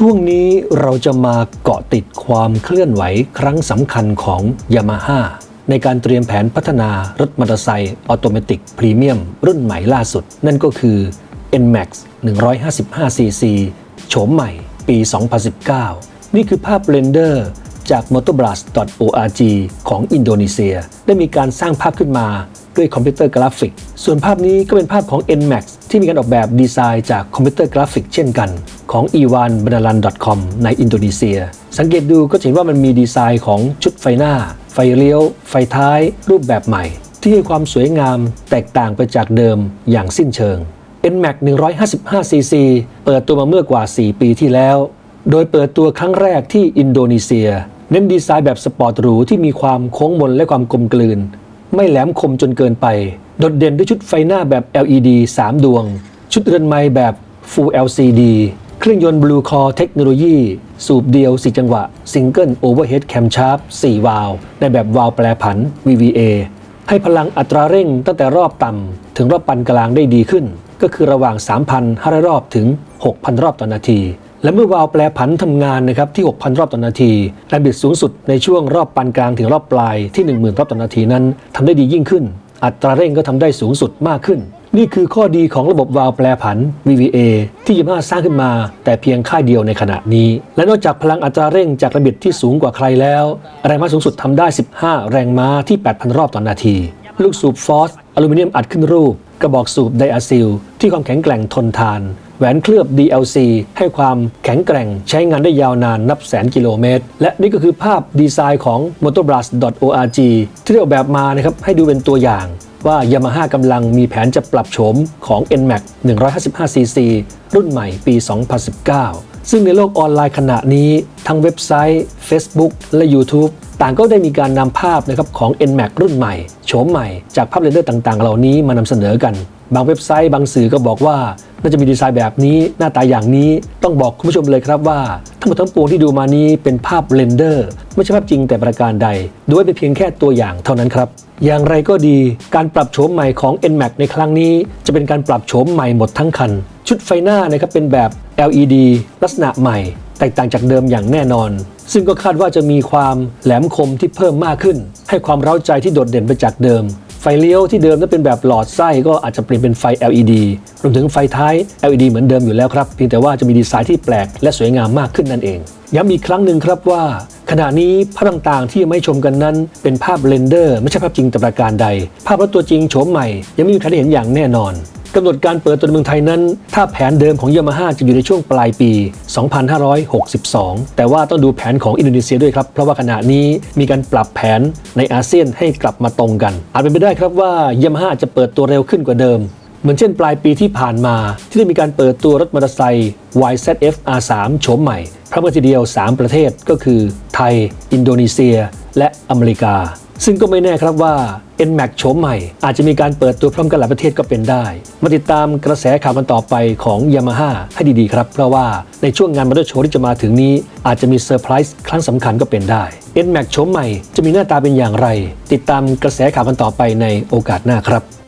ช่วงนี้เราจะมาเกาะติดความเคลื่อนไหวครั้งสำคัญของ Yamaha ในการเตรียมแผนพัฒนารถมอเตอร์ไซค์ออโตเมติกพรีเมียมรุ่นใหม่ล่าสุด นั่นก็คือ NMAX 155cc โฉมใหม่ปี 2019 นี่คือภาพเรนเดอร์จาก motorblast.org ของอินโดนีเซีย ได้มีการสร้างภาพขึ้นมาด้วยคอมพิวเตอร์กราฟิก ส่วนภาพนี้ก็เป็นภาพของ NMAX ที่มีการออกแบบดีไซน์จากคอมพิวเตอร์กราฟิกเช่นกัน ของ i w a n b a n a l a n c o m ในอินโดนีเซีย สังเกตดูก็เห็นว่ามันมีดีไซน์ของชุดไฟหน้า ไฟเลี้ยว ไฟท้าย รูปแบบใหม่ ที่ให้ความสวยงามแตกต่างไปจากเดิมอย่างสิ้นเชิง NMAX 155cc เปิดตัวมาเมื่อกว่า 4 ปีที่แล้ว โดยเปิดตัวครั้งแรกที่อินโดนีเซีย เน้นดีไซน์แบบสปอร์ตหรูที่มีความโค้งมนและความกลมกลืน ไม่แหลมคมจนเกินไป โดดเด่นด้วยชุดไฟหน้าแบบ LED 3 ดวง ชุดเรือนไม้แบบ Full LCD เครื่องยนต์ Blue Core เทคโนโลยีสูบเดียว 4 จังหวะ Single Overhead Camshaft 4วาล์วในแบบวาล์วแปรผัน VVA ให้พลังอัตราเร่งตั้งแต่รอบต่ำ ถึงรอบปานกลางได้ดีขึ้น ก็คือระหว่าง 3,500 รอบถึง 6,000 รอบต่อนาที และเมื่อวาล์วแปรผันทำงานนะครับที่ 6,000 รอบต่อนาทีแรงบิดสูงสุดในช่วงรอบปานกลางถึงรอบปลายที่ 10,000 รอบต่อนาทีนั้นทำได้ดียิ่งขึ้น อัตราเร่งก็ทำได้สูงสุดมากขึ้น นี่คือข้อดีของระบบวาล์วแปรผัน VVA ที่ยามาฮ่าสร้างขึ้นมา แต่เพียงค่ายเดียวในขณะนี้ และนอกจากพลังอัตราเร่งจากระบิดที่สูงกว่าใครแล้ว แรงม้าสูงสุดทำได้ 15 แรงม้าที่ 8,000 รอบต่อนาที ลูกสูบฟอสอลูมิเนียมอัดขึ้นรูป กระบอกสูบไดอะซิลที่ความแข็งแกร่งทนทาน แหวนเคลือบ DLC ให้ความแข็งแกร่งใช้งานได้ยาวนานนับแสนกิโลเมตร และนี่ก็คือภาพดีไซน์ของ motorblast.org ที่ได้ออกแบบมานะครับให้ดูเป็นตัวอย่างว่า Yamaha กำลังมีแผนจะปรับโฉมของ NMAX 155cc รุ่นใหม่ปี 2019 ซึ่งในโลกออนไลน์ขณะนี้ ทั้งเว็บไซต์ Facebook และ YouTube ต่างก็ได้มีการนำภาพนะครับของ NMAX รุ่นใหม่โฉมใหม่จากภาพเรนเดอร์ต่างๆ เหล่านี้มานำเสนอกัน บางเว็บไซต์บางสื่อก็บอกว่าน่าจะมีดีไซน์แบบนี้หน้าตาอย่างนี้ต้องบอกคุณผู้ชมเลยครับว่า ทั้งหมดทั้งปวงที่ดูมานี้เป็นภาพเรนเดอร์ไม่ใช่ภาพจริงแต่ประการใดดูไว้เป็นเพียงแค่ตัวอย่างเท่านั้นครับ อย่างไรก็ดีการปรับโฉมใหม่ของ NMAX ในครั้งนี้ จะเป็นการปรับโฉมใหม่หมดทั้งคัน ชุดไฟหน้านะครับเป็นแบบ LED ลักษณะใหม่ แตกต่างจากเดิมอย่างแน่นอน ซึ่งก็คาดว่าจะมีความแหลมคมที่เพิ่มมากขึ้น ให้ความเร้าใจที่โดดเด่นไปจากเดิม ฟเลี้ยวที่เดิมถ้าเป็นแบบหลอดไส้ก็อาจจะเปลี่ยนเป็นไฟ LED รวมถึงไฟท้าย LED เหมือนเดิมอยู่แล้วครับเพียงแต่ว่าจะมีดีไซน์ที่แปลกและสวยงามมากขึ้นนั่นเองย้ำอีกครั้งหนึ่งครับว่า ขณะนี้ภาพต่างๆที่ยังไม่ชมกันนั้น เป็นภาพเรนเดอร์ ไม่ใช่ภาพจริงแต่ประการใด ภาพรถตัวจริงโฉมใหม่ ยังไม่มีใครได้เห็นอย่างแน่นอน กำหนดการเปิดตัวในเมืองไทยนั้น ถ้าแผนเดิมของยามาฮ่าจะอยู่ในช่วงปลายปี 2562 แต่ว่าต้องดูแผนของอินโดนีเซียด้วยครับ เพราะว่าขณะนี้มีการปรับแผนในอาเซียนให้กลับมาตรงกัน อาจเป็นไปได้ครับว่ายามาฮ่าจะเปิดตัวเร็วขึ้นกว่าเดิมเหมือนเช่นปลายปีที่ผ่านมา ที่ได้มีการเปิดตัวรถมอเตอร์ไซค์ YZF R3 โฉมใหม่พร้อมกันทีเดียว 3 ประเทศก็คือ ไทย อินโดนีเซีย และอเมริกา ซึ่งก็ไม่แน่ครับว่า NMAX โฉมใหม่ อาจจะมีการเปิดตัวพร้อมกันหลายประเทศก็เป็นได้ มาติดตามกระแสข่าวกันต่อไปของ Yamaha ให้ดีๆครับ เพราะว่าในช่วงงานมอเตอร์โชว์ที่จะมาถึงนี้ อาจจะมีเซอร์ไพรส์ครั้งสำคัญก็เป็นได้ NMAX โฉมใหม่จะมีหน้าตาเป็นอย่างไร ติดตามกระแสข่าวกันต่อไปในโอกาสหน้าครับ